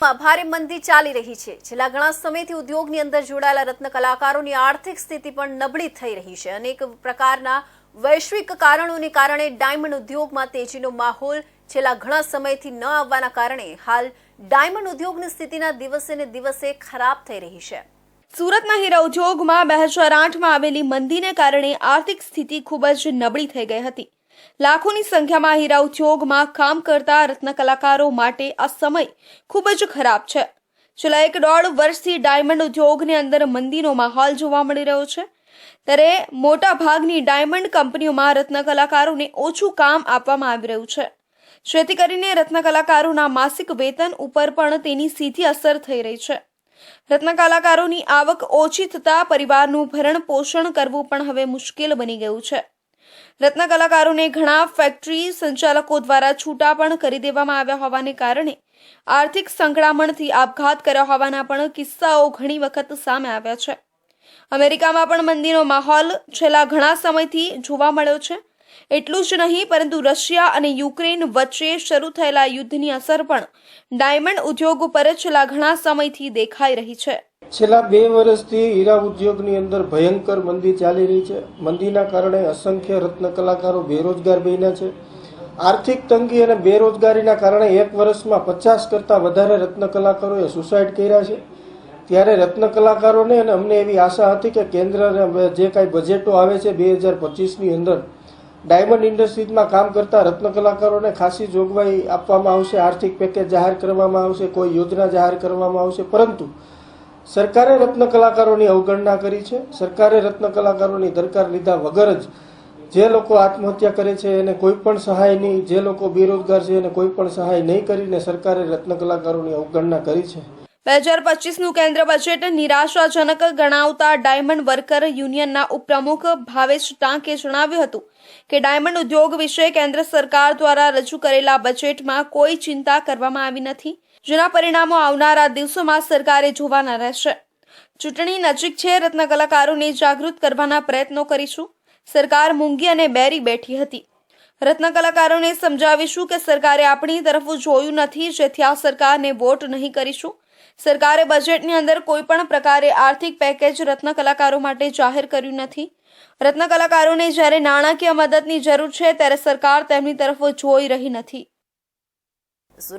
ભારે મંદી ચાલી રહી છે. છેલ્લા ઘણા સમયથી ઉદ્યોગની અંદર જોડાયેલા રત્ન કલાકારોની આર્થિક સ્થિતિ પણ નબળી થઈ રહી છે. અનેક પ્રકારના વૈશ્વિક કારણોને કારણે ડાયમંડ ઉદ્યોગમાં તેજીનો માહોલ છેલ્લા ઘણા સમયથી ન આવવાના કારણે હાલ ડાયમંડ ઉદ્યોગની સ્થિતિના દિવસે ને દિવસે ખરાબ થઈ રહી છે. સુરતના હીરા ઉદ્યોગમાં બે હજાર આઠમાં આવેલી મંદીને કારણે આર્થિક સ્થિતિ ખૂબ જ નબળી થઈ ગઈ હતી. લાખોની સંખ્યામાં હીરા ઉદ્યોગમાં કામ કરતા રત્ન કલાકારો માટે આ સમય ખૂબ જ ખરાબ છે. છેલ્લા એક દોઢ વર્ષથી ડાયમંડ ઉદ્યોગની અંદર મંદીનો માહોલ જોવા મળી રહ્યો છે. ત્યારે મોટા ભાગની ડાયમંડ કંપનીઓમાં રત્ન કલાકારોને ઓછું કામ આપવામાં આવી રહ્યું છે. જેથી કરીને રત્ન કલાકારોના માસિક વેતન ઉપર પણ તેની સીધી અસર થઈ રહી છે. રત્ન કલાકારોની આવક ઓછી થતાં પરિવારનું ભરણ પોષણ કરવું પણ હવે મુશ્કેલ બની ગયું છે. રત્ન કલાકારોને ઘણા ફેક્ટરી સંચાલકો દ્વારા છૂટા પણ કરી દેવામાં આવ્યા હોવાને કારણે આર્થિક સંકળામણથી આપઘાત કર્યા હોવાના પણ કિસ્સાઓ ઘણી વખત સામે આવ્યા છે. અમેરિકામાં પણ મંદીનો માહોલ છેલ્લા ઘણા સમયથી જોવા મળ્યો છે. એટલું જ નહીં, પરંતુ રશિયા અને યુક્રેન વચ્ચે શરૂ થયેલા યુદ્ધની અસર પણ ડાયમંડ ઉદ્યોગ ઉપર છેલ્લા ઘણા સમયથી દેખાઈ રહી છે. છેલ્લા બે વર્ષથી હીરા ઉદ્યોગની અંદર ભયંકર મંદી ચાલી રહી છે. મંદીના કારણે અસંખ્ય રત્ન કલાકારો બેરોજગાર બન્યા છે. આર્થિક તંગી અને બેરોજગારીના કારણે એક વર્ષમાં પચાસ કરતાં વધારે રત્ન કલાકારોએ સુસાઇડ કર્યા છે. ત્યારે રત્ન કલાકારોને અને અમને એવી આશા હતી કે કેન્દ્ર જે કાંઈ બજેટો આવે છે બે હજાર પચીસની અંદર, ડાયમંડ ઇન્ડસ્ટ્રીઝમાં કામ કરતા રત્ન કલાકારોને ખાસી જોગવાઈ આપવામાં આવશે, આર્થિક પેકેજ જાહેર કરવામાં આવશે, કોઈ યોજના જાહેર કરવામાં આવશે. પરંતુ સરકારે રત્ન કલાકારોની અવગણના કરી છે. સરકારે રત્ન કલાકારોની દરકાર લીધા વગર જ જે લોકો આત્મહત્યા કરે છે એને કોઈ પણ સહાય નહીં, જે લોકો બેરોજગાર છે એને કોઈ પણ સહાય નહીં કરીને સરકારે રત્ન કલાકારોની અવગણના કરી છે. બે હજાર પચીસનું કેન્દ્ર બજેટ નિરાશાજનક ગણાવતા ડાયમંડ વર્કર યુનિયનના ઉપપ્રમુખ ભાવેશ ટાંકે જણાવ્યું હતું કે ડાયમંડ ઉદ્યોગ વિશે કેન્દ્ર સરકાર દ્વારા રજૂ કરેલા બજેટમાં કોઈ ચિંતા કરવામાં આવી નથી, જેના પરિણામો આવનારા દિવસોમાં સરકારે જોવાના રહેશે. ચૂંટણી નજીક છે, રત્ન કલાકારોને જાગૃત કરવાના પ્રયત્નો કરીશું. સરકાર મૂંગી અને બેરી બેઠી હતી. રત્ન કલાકારોને સમજાવીશું કે સરકારે આપણી તરફ જોયું નથી, જેથી આ સરકારને વોટ નહીં કરીશું. સરકારે બજેટની અંદર કોઈ પણ પ્રકારે આર્થિક પેકેજ રત્ન કલાકારો માટે જાહેર કર્યું નથી. રત્ન કલાકારોને જ્યારે નાણાકીય મદદની જરૂર છે, ત્યારે સરકાર તેમની તરફ જોઈ રહી નથી. સુરત